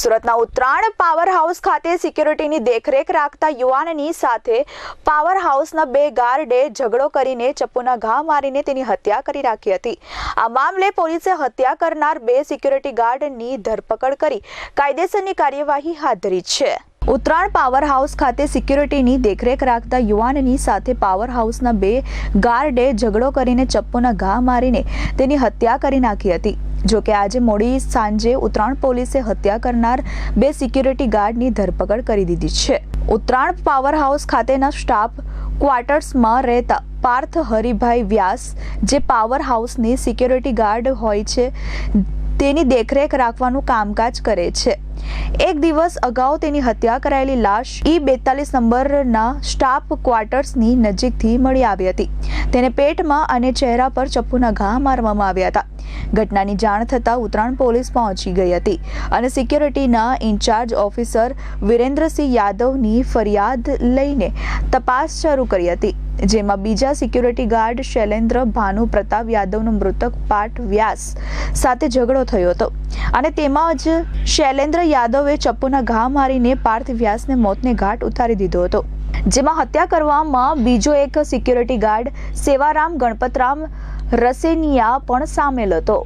સુરતના Uttarayan power house ખાતે સિક્યુરિટીની દેખરેખ રાખતા યુવાનની સાથે પાવર હાઉસના બે ગાર્ડે ઝઘડો કરીને ચપ્પુના ઘા મારીને તેની હત્યા કરી રાખી હતી. આ મામલે પોલીસે હત્યા કરનાર બે સિક્યુરિટી ગાર્ડની ધરપકડ કરી કાયદેસરની કાર્યવાહી હાથ ધરી છે. ઉત્તરાયણ પાવર હાઉસ ખાતે સિક્યુરિટીની દેખરેખ રાખતા યુવાનની સાથે પાવર હાઉસના બે ગાર્ડે ઝઘડો કરીને ચપ્પુના ઘા મારીને તેની હત્યા કરી નાખી હતી. જો કે આજે મોડી સાંજે ઉત્તરાયણ પોલીસે હત્યા કરનાર બે સિક્યુરિટી ગાર્ડની ધરપકડ કરી દીધી છે. ઉત્તરાયણ પાવર હાઉસ ખાતેના સ્ટાફ ક્વાર્ટર્સમાં રહેતા પાર્થ હરિભાઈ વ્યાસ, જે પાવર હાઉસની સિક્યુરિટી ગાર્ડ હોય છે, તેની દેખરેખ રાખવાનું કામકાજ કરે છે. એક દિવસ અગાઉ તેની હત્યા કરાયેલી લાશ ઈ બેતાલીસ નંબરના સ્ટાફ ક્વાર્ટર્સની નજીકથી મળી આવી હતી. તેને પેટમાં અને ચહેરા પર ચપ્પુના ઘા મારવામાં આવ્યા હતા. ઘટનાની જાણ થતાં ઉત્તરાયણ પોલીસ પહોંચી ગઈ હતી અને સિક્યોરિટીના ઇન્ચાર્જ ઓફિસર વિરેન્દ્રસિંહ યાદવની ફરિયાદ લઈને તપાસ શરૂ કરી હતી, જેમાં બીજા સિક્યુરિટી ગાર્ડ શૈલેન્દ્ર ભાનુ, પ્રતાપ યાદવનો મૃતક પાઠ વ્યાસ સાથે ઝઘડો થયો હતો અને તેમાં જ શૈલેન્દ્ર યાદવે ચપ્પુના ઘા મારીને પાર્થ વ્યાસને મોતને ઘાટ ઉતારી દીધો હતો. જેમાં હત્યા કરવામાં બીજો એક સિક્યુરિટી ગાર્ડ સેવારામ ગણપતરામ રસેનિયા પણ સામેલ હતો.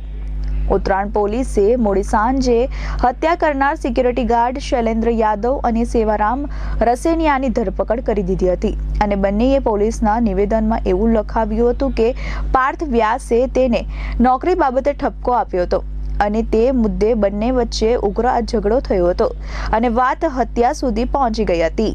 ઉત્તરાયણ પોલીસે મોડી સાંજે હત્યા કરનાર સિક્યુરિટી ગાર્ડ શૈલેન્દ્ર યાદવ અને સેવારામ રસેનિયાની ધરપકડ કરી દીધી હતી. અને બંનેએ પોલીસના નિવેદનમાં એવું લખાવ્યું હતું કે પાર્થ વ્યાસે તેને નોકરી બાબતે ઠપકો આપ્યો હતો અને તે મુદ્દે બંને વચ્ચે ઉગ્ર ઝઘડો થયો હતો અને વાત હત્યા સુધી પહોંચી ગઈ હતી.